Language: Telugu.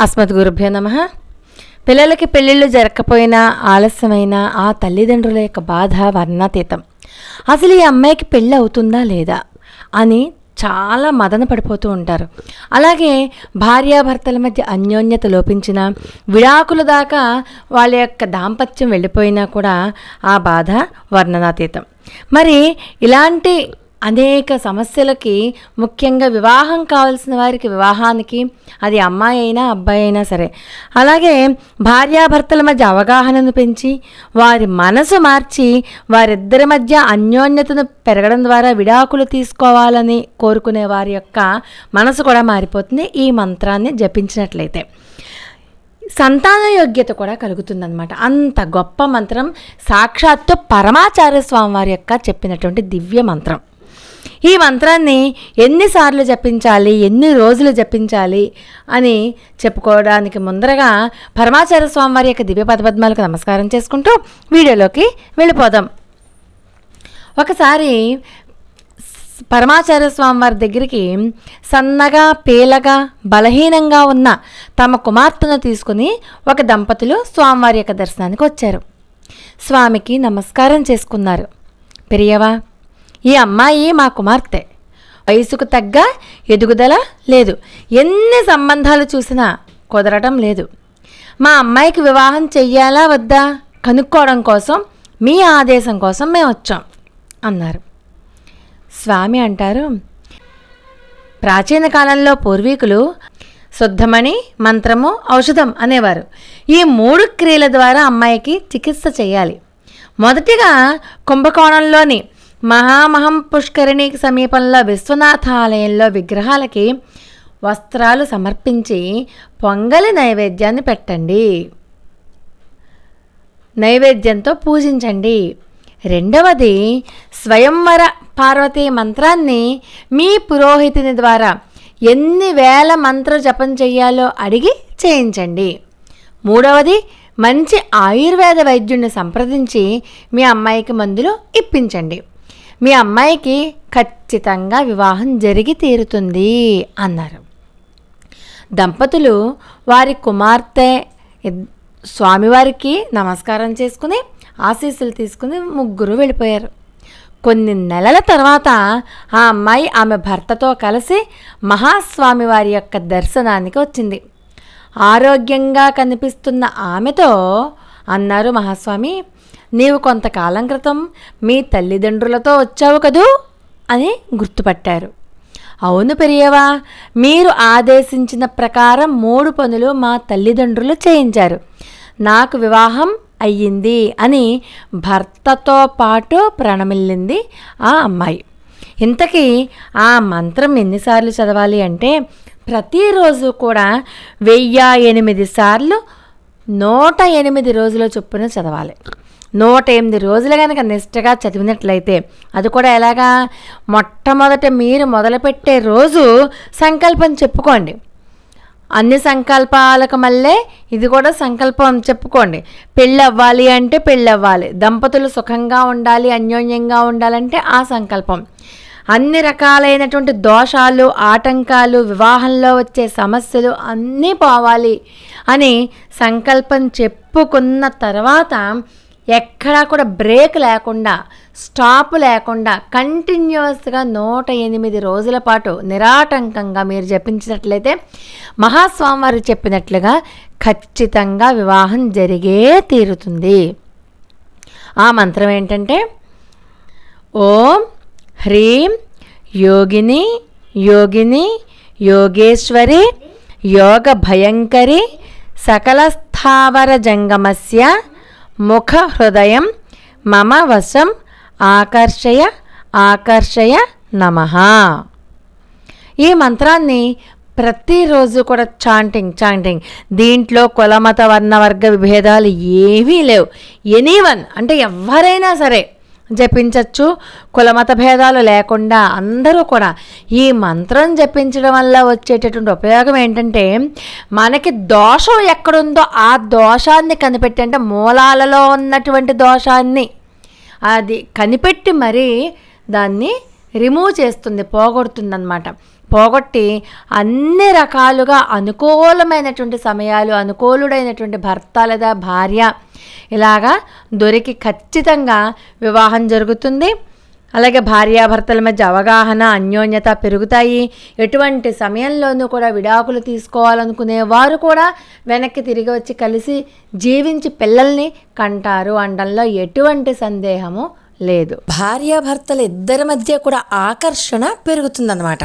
అస్మత్ గురుభ్యో నమ. పిల్లలకి పెళ్ళిళ్ళు జరగకపోయినా ఆలస్యమైన ఆ తల్లిదండ్రుల యొక్క బాధ వర్ణాతీతం. అసలు ఈ అమ్మాయికి పెళ్ళి అవుతుందా లేదా అని చాలా మదన పడిపోతూ ఉంటారు. అలాగే భార్యాభర్తల మధ్య అన్యోన్యత లోపించిన విడాకుల దాకా వాళ్ళ యొక్క దాంపత్యం వెళ్ళిపోయినా కూడా ఆ బాధ వర్ణనాతీతం. మరి ఇలాంటి అనేక సమస్యలకి ముఖ్యంగా వివాహం కావాల్సిన వారికి వివాహానికి అది అమ్మాయి అయినా అబ్బాయి అయినా సరే. అలాగే భార్యాభర్తల మధ్య అవగాహనను పెంచి వారి మనసు మార్చి వారిద్దరి మధ్య అన్యోన్యతను పెరగడం ద్వారా విడాకులు తీసుకోవాలని కోరుకునే వారి యొక్క మనసు కూడా మారిపోతుంది ఈ మంత్రాన్ని జపించినట్లయితే. సంతాన యోగ్యత కూడా కలుగుతుందన్నమాట. అంత గొప్ప మంత్రం సాక్షాత్తు పరమాచార్య స్వామి వారి యొక్క చెప్పినటువంటి దివ్య మంత్రం. ఈ మంత్రాన్ని ఎన్నిసార్లు జపించాలి ఎన్ని రోజులు జపించాలి అని చెప్పుకోవడానికి ముందరగా పరమాచార్య స్వామి వారి యొక్క దివ్య పదపద్మాలకు నమస్కారం చేసుకుంటూ వీడియోలోకి వెళ్ళిపోదాం. ఒకసారి పరమాచార్య స్వామి వారి దగ్గరికి సన్నగా పేలగా బలహీనంగా ఉన్న తమ కుమార్తెను తీసుకుని ఒక దంపతులు స్వామివారి యొక్క దర్శనానికి వచ్చారు. స్వామికి నమస్కారం చేసుకున్నారు. పెరియవా ఈ అమ్మాయి మా కుమార్తె. వయసుకు తగ్గ ఎదుగుదల లేదు. ఎన్ని సంబంధాలు చూసినా కుదరటం లేదు. మా అమ్మాయికి వివాహం చెయ్యాలా వద్దా? కనుక్కోవడం కోసం మీ ఆదేశం కోసం మేము వచ్చాం అన్నారు. స్వామి అంటారు ప్రాచీన కాలంలో పూర్వీకులు శుద్ధమణి మంత్రము ఔషధం అనేవారు. ఈ మూడు క్రియల ద్వారా అమ్మాయికి చికిత్స చేయాలి మొదటిగా కుంభకోణంలోని మహామహం పుష్కరిణికి సమీపంలో విశ్వనాథ ఆలయంలో విగ్రహాలకి వస్త్రాలు సమర్పించి పొంగలి నైవేద్యాన్ని పెట్టండి. నైవేద్యంతో పూజించండి. రెండవది స్వయంవర పార్వతీ మంత్రాన్ని మీ పురోహితుని ద్వారా ఎన్ని వేల మంత్ర జపం చేయాలో అడిగి చేయించండి. మూడవది మంచి ఆయుర్వేద వైద్యుడిని సంప్రదించి మీ అమ్మాయికి మందులు ఇప్పించండి. మీ అమ్మాయికి ఖచ్చితంగా వివాహం జరిగి తీరుతుంది అన్నారు. దంపతులు వారి కుమార్తె స్వామివారికి నమస్కారం చేసుకుని ఆశీస్సులు తీసుకుని ముగ్గురు వెళ్ళిపోయారు. కొన్ని నెలల తర్వాత ఆ అమ్మాయి ఆమె భర్తతో కలిసి మహాస్వామి వారి యొక్క దర్శనానికి వచ్చింది. ఆరోగ్యంగా కనిపిస్తున్న ఆమెతో అన్నారు మహాస్వామి నీవు కొంతకాలం క్రితం మీ తల్లిదండ్రులతో వచ్చావు కదూ? అని గుర్తుపట్టారు. అవును పెరియవా మీరు ఆదేశించిన ప్రకారం మూడు పనులు మా తల్లిదండ్రులు చేయించారు. నాకు వివాహం అయ్యింది అని భర్తతో పాటు ప్రణమిల్లింది ఆ అమ్మాయి. ఇంతకీ ఆ మంత్రం ఎన్నిసార్లు చదవాలి అంటే ప్రతిరోజు కూడా వెయ్యి ఎనిమిది సార్లు నూట ఎనిమిది రోజుల చొప్పున చదవాలి. నూట ఎనిమిది రోజులు కనుక నిష్టగా చదివినట్లయితే అది కూడా ఎలాగా? మొట్టమొదట మీరు మొదలుపెట్టే రోజు సంకల్పం చెప్పుకోండి. అన్ని సంకల్పాలకు మళ్ళీ ఇది కూడా సంకల్పం చెప్పుకోండి. పెళ్ళి అవ్వాలి అంటే పెళ్ళి అవ్వాలి దంపతులు సుఖంగా ఉండాలి అన్యోన్యంగా ఉండాలంటే ఆ సంకల్పం. అన్ని రకాలైనటువంటి దోషాలు ఆటంకాలు వివాహంలో వచ్చే సమస్యలు అన్నీ పోవాలి అని సంకల్పం చెప్పుకున్న తర్వాత ఎక్కడా కూడా బ్రేక్ లేకుండా స్టాప్ లేకుండా కంటిన్యూస్గా నూట ఎనిమిది రోజుల పాటు నిరాటంకంగా మీరు జపించినట్లయితే మహాస్వామివారు చెప్పినట్లుగా ఖచ్చితంగా వివాహం జరిగే తీరుతుంది. ఆ మంత్రం ఏంటంటే ఓం హ్రీం యోగిని యోగిని యోగేశ్వరి యోగ భయంకరి సకల స్థావర జంగమస్య ముఖ హృదయం మమ వశం ఆకర్షయ ఆకర్షయ నమ. ఈ మంత్రాన్ని ప్రతిరోజు కూడా చాంటింగ్ చాంటింగ్. దీంట్లో కులమత వర్ణ వర్గ విభేదాలు ఏమీ లేవు. ఎనీవన్ అంటే ఎవరైనా సరే జపించవచ్చు కులమత భేదాలు లేకుండా అందరూ కూడా ఈ మంత్రం జపించడం వల్ల వచ్చేటటువంటి ఉపయోగం ఏంటంటే మనకి దోషం ఎక్కడుందో ఆ దోషాన్ని కనిపెట్టి అంటే మూలాలలో ఉన్నటువంటి దోషాన్ని అది కనిపెట్టి మరీ దాన్ని రిమూవ్ చేస్తుంది పోగొడుతుంది అనమాట పోగొట్టి అన్ని రకాలుగా అనుకూలమైనటువంటి సమయాలు అనుకూలుడైనటువంటి భర్త లేదా భార్య ఇలాగా దొరికి ఖచ్చితంగా వివాహం జరుగుతుంది. అలాగే భార్యాభర్తల మధ్య అవగాహన అన్యోన్యత పెరుగుతాయి. ఎటువంటి సమయంలోనూ కూడా విడాకులు తీసుకోవాలనుకునే వారు కూడా వెనక్కి తిరిగి వచ్చి కలిసి జీవించి పిల్లల్ని కంటారు అనడంలో ఎటువంటి సందేహము లేదు. భార్యాభర్తల ఇద్దరి మధ్య కూడా ఆకర్షణ పెరుగుతుందన్నమాట.